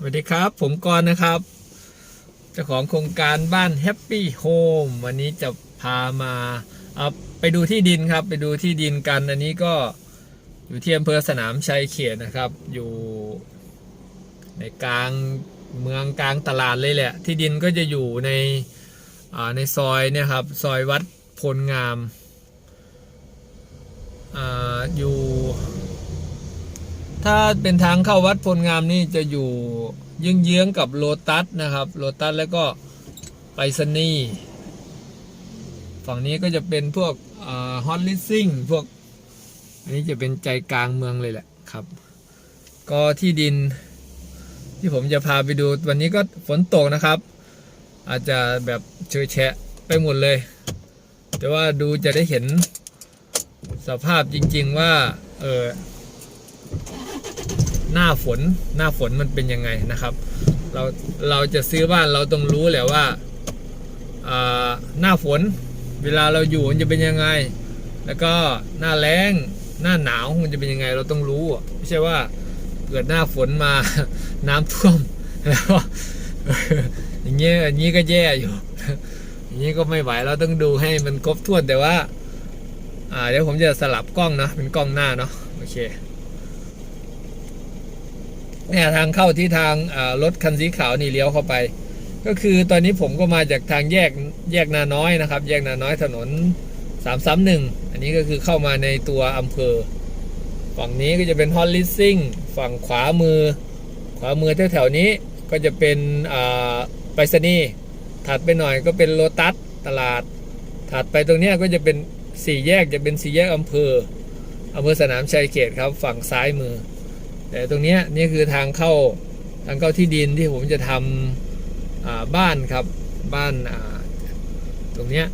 สวัสดีครับ ผมกรณ์นะครับ เจ้าของโครงการบ้าน Happy Home วันนี้จะพามาเอาไปดูที่ดินครับ ไปดูที่ดินกัน อันนี้ก็อยู่ที่อำเภอสนามชัยเขตนะครับ อยู่ในกลางเมืองกลางตลาดเลยแหละ ที่ดินก็จะอยู่ในอ่าในซอยเนี่ยครับ ซอยวัดพลงามอ่าอยู่ ถ้าเป็นทางเข้าวัดพลงามนี่จะอยู่เยื้องๆกับโลตัสนะครับ โลตัสแล้วก็ไปรษณีฝั่งนี้ก็จะเป็นพวกฮอตลิสซิ่งพวก อันนี้จะเป็นใจกลางเมืองเลยแหละครับ ก็ที่ดินที่ผมจะพาไปดูวันนี้ก็ฝนตกนะครับ อาจจะแบบเชยแฉะไปหมดเลย แต่ว่าดูจะได้เห็นสภาพจริง ๆ ว่า เออ หน้าฝนหน้าฝนมันเป็นยังไงนะครับ เราเราจะซื้อบ้านเราต้องรู้แหละว่าหน้าฝนเวลาเราอยู่มันจะเป็นยังไง แล้วก็หน้าแล้งหน้าหนาวมันจะเป็นยังไง เราต้องรู้ไม่ใช่ว่าเกิดหน้าฝนมาน้ำท่วมแล้วอย่างเงี้ยอย่างนี้ก็แย่อยู่ อย่างนี้ก็ไม่ไหวเราต้องดูให้มันครบถ้วนแต่ว่า อ่าเดี๋ยวผมจะสลับกล้องนะเป็นกล้องหน้าเนาะโอเค เนี่ยทางเข้าที่ทางรถคันสีขาวนี่เลี้ยวเข้าไป ก็คือตอนนี้ผมก็มาจากทางแยกแยกนาน้อยนะครับ แยกนาน้อยถนน331 อันนี้ก็คือเข้ามาในตัวอำเภอ ฝั่งนี้ก็จะเป็นฮอลลิสซิ่งฝั่งขวามือ ขวามือแถวๆนี้ก็จะเป็นไปรษณีย์ถัดไปหน่อยก็เป็นโลตัสตลาด ถัดไปตรงนี้ก็จะเป็นสี่แยกจะเป็นสี่แยกอำเภออำเภอสนามชัยเขตครับ ฝั่งซ้ายมือ แต่ตรงนี้นี่คือทางเข้าทางเข้าที่ดินที่ผมจะทำบ้านครับบ้านตรงนี้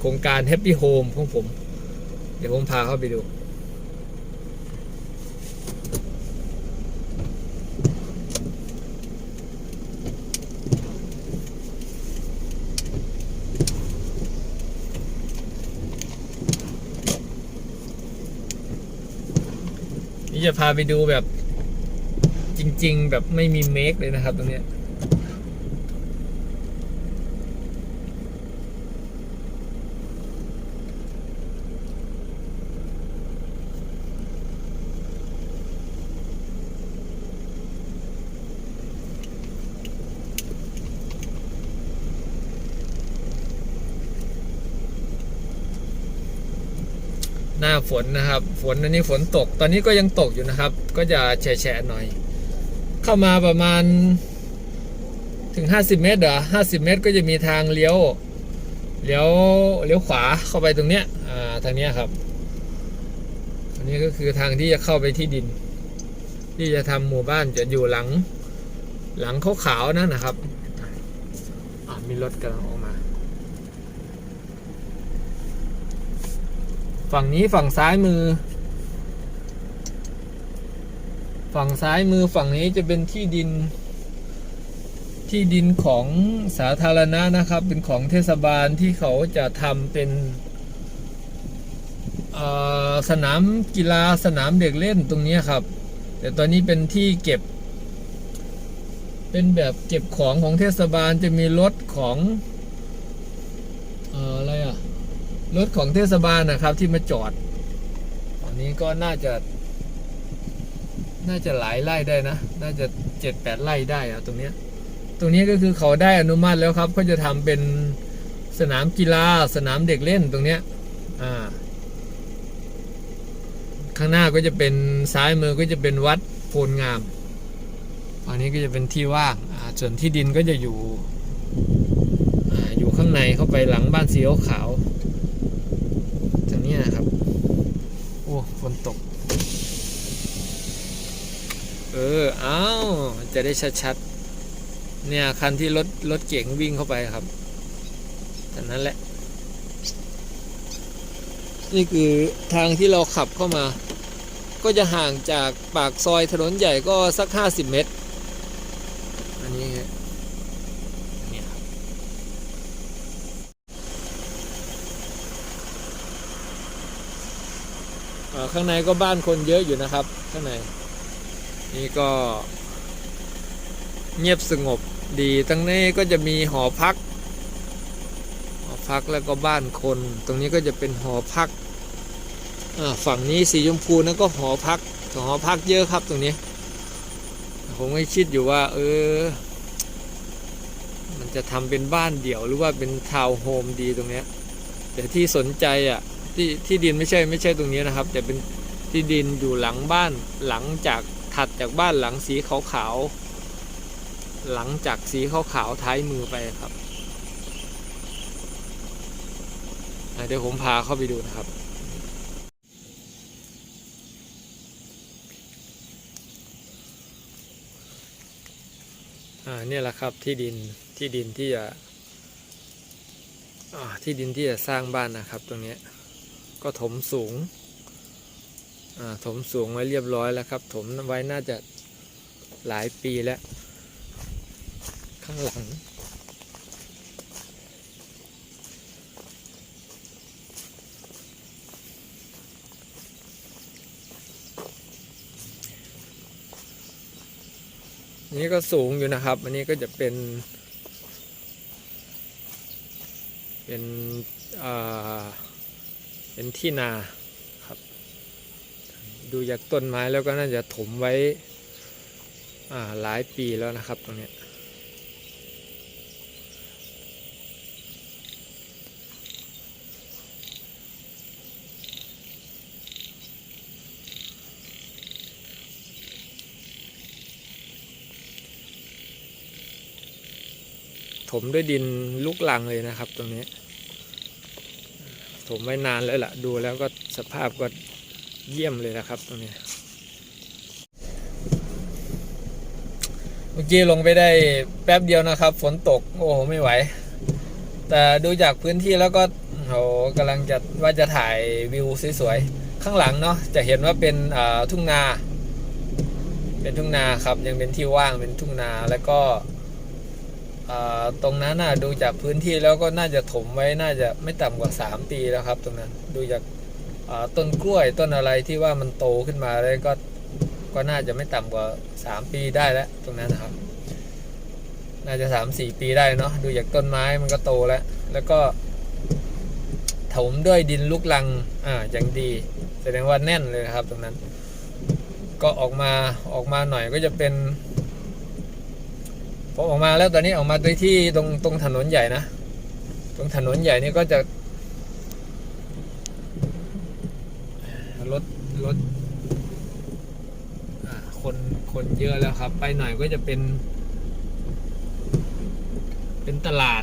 โครงการแฮปปี้โฮมของผม เดี๋ยวผมพาเข้าไปดู ที่จะพาไปดูแบบจริง ๆ แบบไม่มีเมคเลยนะครับตรงเนี้ย น้าฝนนะครับ ฝนอันนี้ฝนตก ตอนนี้ก็ยังตกอยู่นะครับ ก็จะแฉะๆหน่อย เข้ามาประมาณถึง 50 เมตรเหรอ50 เมตรก็จะมีทางเลี้ยว เลี้ยว เลี้ยวขวาเข้าไปตรงเนี้ย อ่า ทางเนี้ยครับ อันนี้ก็คือทางที่จะเข้าไปที่ดิน ที่จะทำหมู่บ้านจะอยู่หลัง หลังขาวๆนั่นนะครับ อะมีรถกำลังออกมา ฝั่งนี้ฝั่งซ้ายมือ ฝั่งซ้ายมือฝั่งนี้จะเป็นที่ดิน ที่ดินของสาธารณะนะครับ เป็นของเทศบาลที่เขาจะทำเป็นสนามกีฬาสนามเด็กเล่นตรงนี้ครับ แต่ตอนนี้เป็นที่เก็บ เป็นแบบเก็บของของเทศบาลจะมีรถของเอ่ออะไรอะ รถของเทศบาลนะครับที่มาจอดอันนี้ก็น่าจะ น่าจะหลายไร่ได้นะ น่าจะเจ็ดแปดไร่ได้อะตรงเนี้ย ตรงนี้ก็คือเขาได้อนุมัติแล้วครับเขาจะทำเป็นสนามกีฬาสนามเด็กเล่นตรงเนี้ย อ่า ข้างหน้าก็จะเป็นซ้ายมือก็จะเป็นวัดโพลงามฝั่งนี้ก็จะเป็นที่ว่างอ่าส่วนที่ดินก็จะอยู่ อ่า อยู่ข้างในเข้าไปหลังบ้านสีขาวๆ ทางนี้นะครับ โอ้ ฝนตก เอออ้าวจะได้ชัดๆ เนี่ย คันที่รถรถเก๋งวิ่งเข้าไปครับแต่นั้นแหละ นี่คือทางที่เราขับเข้ามา ก็จะห่างจากปากซอยถนนใหญ่ก็สัก50เมตร อันนี้นี่ครับข้างในก็บ้านคนเยอะอยู่นะครับ ข้างใน นี่ก็เงียบสงบดีตั้งนี้ก็จะมีหอพัก หอพักแล้วก็บ้านคน ตรงนี้ก็จะเป็นหอพัก ฝั่งนี้สีชมพูนั่นก็หอพักหอพักเยอะครับตรงนี้ ผมก็คิดอยู่ว่า เออ มันจะทำเป็นบ้านเดี่ยวหรือว่าเป็นทาวน์โฮมดีตรงนี้แต่ที่สนใจอะที่ที่ดินไม่ใช่ไม่ใช่ตรงนี้นะครับ แต่เป็นที่ดินอยู่หลังบ้านหลังจาก ถัดจากบ้านหลังสีขาวๆหลังจากสีขาวๆท้ายมือไปครับเดี๋ยวผมพาเข้าไปดูนะครับ อ่าเนี่ยแหละครับที่ดินที่ดินที่จะอ่าที่ดินที่จะสร้างบ้านนะครับ ตรงนี้ก็ถมสูง ถมสูงไว้เรียบร้อยแล้วครับ ถมไว้น่าจะหลายปีแล้ว ข้างหลัง นี่ก็สูงอยู่นะครับ อันนี้ก็จะเป็น เป็น อ่า เป็นที่นา ดูจากต้นไม้แล้วก็น่าจะถมไว้หลายปีแล้วนะครับตรงนี้ถมด้วยดินลูกลังเลยนะครับตรงนี้ ถมไว้นานแล้วล่ะ ดูแล้วก็สภาพก็ เยี่ยมเลยนะครับตรงนี้เมื่อกี้ลงไปได้แป๊บเดียวนะครับ ฝนตก โอ้โหไม่ไหว แต่ดูจากพื้นที่แล้วก็โหกำลังจะว่าจะถ่ายวิวสวยๆข้างหลังเนาะจะเห็นว่าเป็นทุ่งนา เป็นทุ่งนาครับ ยังเป็นที่ว่างเป็นทุ่งนาแล้วก็ตรงนั้นน่ะดูจากพื้นที่แล้วก็น่าจะถมไว้น่าจะไม่ต่ำกว่า 3 ปีแล้วครับ ตรงนั้นดูจาก ต้นกล้วยต้นอะไรที่ว่ามันโตขึ้นมาเลยก็ก็น่าจะไม่ต่ำกว่า 3 ปีได้แล้วตรงนั้นนะครับ น่าจะ 3 4 ปีได้เนาะดูจากต้นไม้มันก็โตแล้ว แล้วก็ถมด้วยดินลูกลังอ่าอย่างดี แสดงว่าแน่นเลยนะครับตรงนั้น ก็ออกมาออกมาหน่อยก็จะเป็นผมออกมาแล้วตอนนี้ออกมาโดยที่ตรงตรงถนนใหญ่นะ ตรงถนนใหญ่นี่ก็จะรถรถอ่าคนคน เยอะแล้วครับ ไปหน่อยก็จะเป็น เป็นตลาด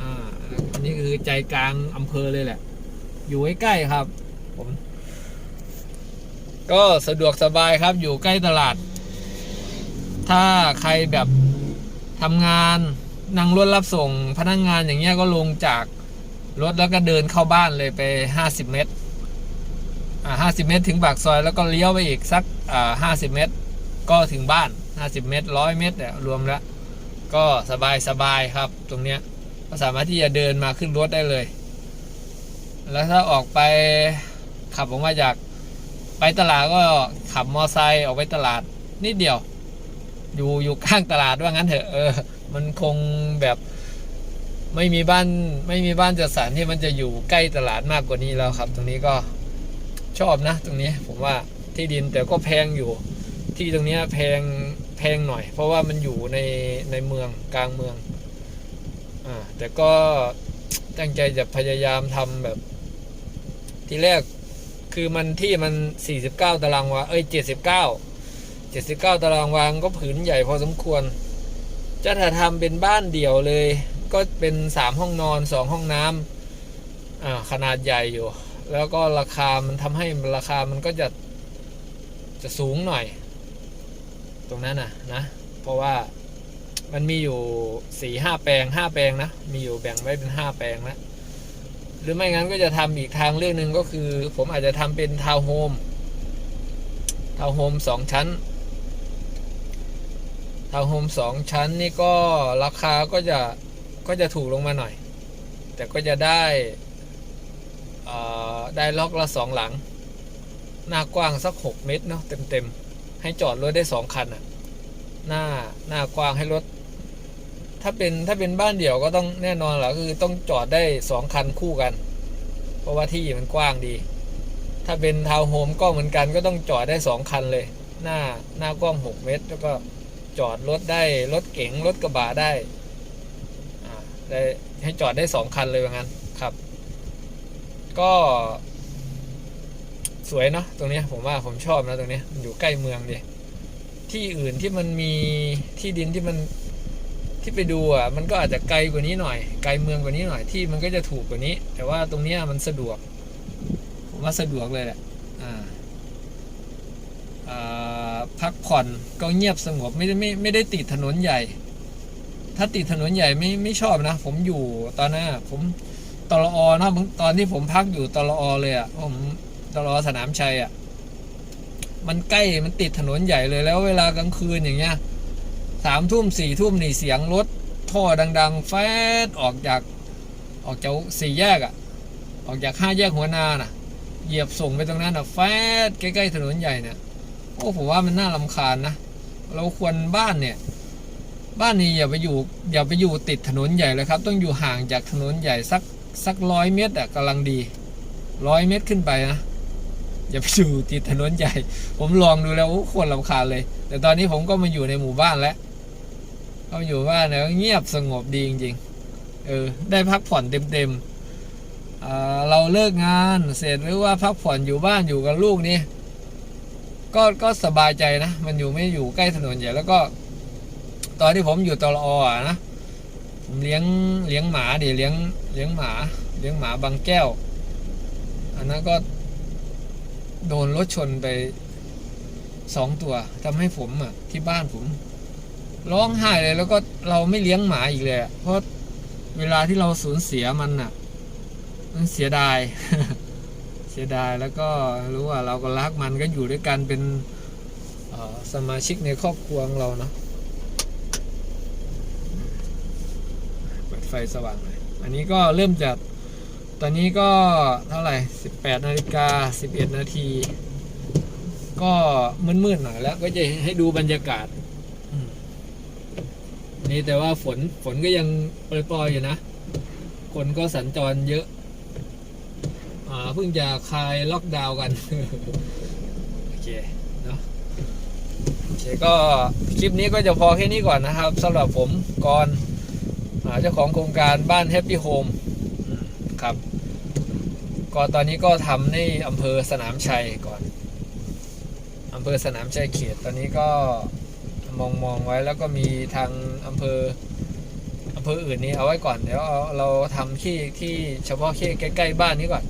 อ่า อันนี้คือใจกลางอำเภอเลยแหละ อยู่ใกล้ๆครับ ผม ก็สะดวกสบายครับ อยู่ใกล้ตลาด ถ้าใครแบบทำงานนั่งรถรับส่งพนักงงานอย่างเงี้ยก็ลงจากรถแล้วก็เดินเข้าบ้านเลยไป 50 เมตร อ่า50เมตรถึงปากซอยแล้วก็เลี้ยวไปอีกสัก อ่า50เมตร ก็ถึงบ้าน 50 เมตร 100 เมตรเนี่ยรวมแล้ว ก็สบายสบายครับ ตรงเนี้ยก็สามารถที่จะเดินมาขึ้นรถได้เลย แล้วถ้าออกไปขับออกมาจากไปตลาดก็ขับมอไซค์ออกไปตลาดนิดเดียว อยู่อยู่ข้างตลาดว่างั้นเถอะเออ มันคงแบบไม่มีบ้านไม่มีบ้านจัดสรรที่มันจะอยู่ใกล้ตลาดมากกว่านี้แล้วครับ ตรงนี้ก็ชอบนะ ตรงนี้ผมว่าที่ดินแต่ก็แพงอยู่ ที่ตรงนี้แพงแพงหน่อย เพราะว่ามันอยู่ในในเมืองกลางเมืองอ่าแต่ก็ตั้งใจจะพยายามทำแบบ ที่แรกคือมันที่มัน 49 ตารางวา เอ้ย 79 79 ตารางวาก็ผืนใหญ่พอสมควร จะถ้าทำเป็นบ้านเดี่ยวเลย ก็เป็น 3 ห้องนอน 2 ห้องน้ำอ่าขนาดใหญ่อยู่ แล้วก็ราคามันทำให้ราคามันก็จะจะสูงหน่อย ตรงนั้นนะนะ เพราะว่ามันมีอยู่สี่ห้าแปลงห้าแปลงนะ มีอยู่แบ่งไว้เป็นห้าแปลงนะหรือไม่งั้นก็จะทำอีกทางเรื่องหนึ่งก็คือ ผมอาจจะทำเป็นทาวน์โฮมทาวน์โฮมสองชั้นทาวน์โฮมสองชั้นนี่ก็ราคาก็จะก็จะถูกลงมาหน่อย แต่ก็จะได้ได้ล็อกละสองหลัง หน้ากว้างสักหกเมตรเนาะเต็มๆ ให้จอดรถได้สองคันอะ หน้าหน้ากว้างให้รถ ถ้าเป็นถ้าเป็นบ้านเดี่ยวก็ต้องแน่นอนแหละคือต้องจอดได้สองคันคู่กัน เพราะว่าที่มันกว้างดี ถ้าเป็นทาวน์โฮมก็เหมือนกัน ก็ต้องจอดได้สองคันเลย หน้าหน้ากว้างหกเมตร แล้วก็จอดรถได้รถเก๋งรถกระบะได้อ่าได้ให้จอดได้สองคันเลยว่างั้นครับ ก็ สวยเนาะตรงนี้ผมว่าผมชอบนะตรงนี้มันอยู่ใกล้เมืองดีที่อื่นที่มันมีที่ดินที่มันที่ไปดูอะมันก็อาจจะไกลกว่านี้หน่อย ไกลเมืองกว่านี้หน่อยที่มันก็จะถูกกว่านี้ แต่ว่าตรงเนี้ยมันสะดวก ผมว่าสะดวกเลยแหละอ่าพักผ่อนก็เงียบสงบไม่ได้ไม่ไม่ได้ติดถนนใหญ่ ถ้าติดถนนใหญ่ไม่ไม่ชอบนะ ผมอยู่ตอนนั้นผมตลอเนะตอนที่ผมพักอยู่ตลอเลยอะผม ตลอสนามชัยอะ มันใกล้มันติดถนนใหญ่เลยแล้วเวลากลางคืนอย่างเงี้ยสามทุ่มสี่ทุ่มนี่เสียงรถท่อดัง ๆ แฟดออกจากออกจากสี่แยกอะ ออกจากห้าแยกหัวนาน่ะ เหยียบส่งไปตรงนั้นอะแฟดใกล้ๆถนนใหญ่เนี่ยโอ้ผมว่ามันน่าลำคาญนะเราควรบ้านเนี่ยบ้านนี้อย่าไปอยู่อย่าไปอยู่ติดถนนใหญ่เลยครับ ต้องอยู่ห่างจากถนนใหญ่สักสักร้อยเมตรอะกำลังดีร้อยเมตรขึ้นไปนะ อย่าไปอยู่ติดถนนใหญ่ ผมลองดูแล้วโอ้ควรลำคาญเลย แต่ตอนนี้ผมก็มาอยู่ในหมู่บ้านแล้วก็มาอยู่บ้านแล้วเงียบสงบดีจริงๆเออได้พักผ่อนเต็มๆเราเลิกงานเสร็จหรือว่าพักผ่อนอยู่บ้านอยู่กับลูกนี่ก็ก็สบายใจนะ มันอยู่ไม่อยู่ใกล้ถนนใหญ่แล้วก็ ตอนที่ผมอยู่ตลออะนะผมเลี้ยงเลี้ยงหมาดิเลี้ยงเลี้ยงหมา เลี้ยงหมาบางแก้ว อันนั้นก็ โดนรถชนไปสองตัวทำให้ผมอะ ที่บ้านผม ร้องไห้เลยแล้วก็เราไม่เลี้ยงหมาอีกเลยเพราะเวลาที่เราสูญเสียมันอะ มันเสียดาย เสียดายแล้วก็รู้ว่าเราก็รักมันก็อยู่ด้วยกันเป็นสมาชิกในครอบครัวของเราเนาะเปิดไฟสว่างหน่อยอันนี้ก็เริ่มจาก ตอนนี้ก็เท่าไหร่ 18 นาฬิกา 11 นาที ก็มืดๆหน่อยแล้วก็จะให้ดูบรรยากาศ นี่แต่ว่าฝนฝนก็ยังปล่อยๆอยู่นะ คนก็สัญจรเยอะ อ่าเพิ่งจะคลายล็อกดาวน์กัน โอเคเนาะโอเคก็คลิปนี้ก็จะพอแค่นี้ก่อนนะครับสำหรับผมกรณ์อ่าเจ้าของโครงการบ้านแฮปปี้โฮม ครับ ก็ตอนนี้ก็ทำในอำเภอสนามชัยก่อนอำเภอสนามชัยเขตตอนนี้ก็มองมองไว้แล้วก็มีทางอำเภออำเภออื่นนี้เอาไว้ก่อนเดี๋ยวเอาเราทำที่ที่เฉพาะที่ใกล้ๆบ้านนี้ก่อน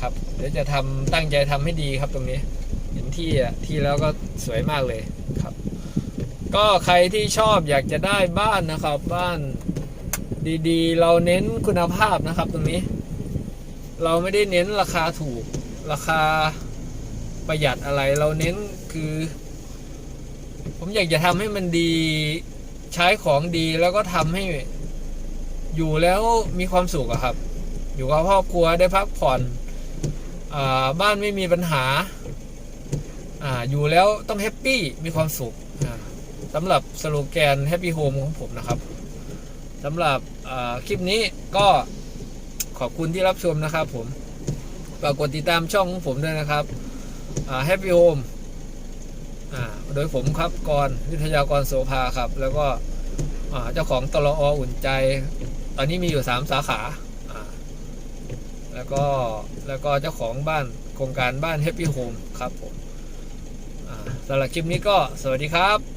ครับ เดี๋ยวจะทำตั้งใจทำให้ดีครับตรงนี้เห็นที่อะที่แล้วก็สวยมากเลยครับ ก็ใครที่ชอบอยากจะได้บ้านนะครับบ้าน ดีๆ เราเน้นคุณภาพนะครับตรงนี้ เราไม่ได้เน้นราคาถูก ราคาประหยัดอะไร เราเน้นคือ ผมอยากจะทำให้มันดีใช้ของดีแล้วก็ทำให้อยู่แล้วมีความสุขอะครับ อยู่กับครอบครัวได้พักผ่อนอบ้านไม่มีปัญหาอาอยู่แล้วต้องแฮปปี้มีความสุขสำหรับสโลแกน Happy Home ของผมนะครับ สำหรับคลิปนี้ก็ขอบคุณที่รับชมนะครับผมฝากกดติดตามช่องของผมด้วยนะครับ Happy Home โดยผมครับกรวิทยากรโสภาครับ แล้วก็เจ้าของตลออุ่นใจ ตอนนี้มีอยู่ 3 สาขาอ่าแล้วก็แล้วก็เจ้าของบ้านโครงการบ้าน Happy Home ครับผมสำหรับคลิปนี้ก็สวัสดีครับ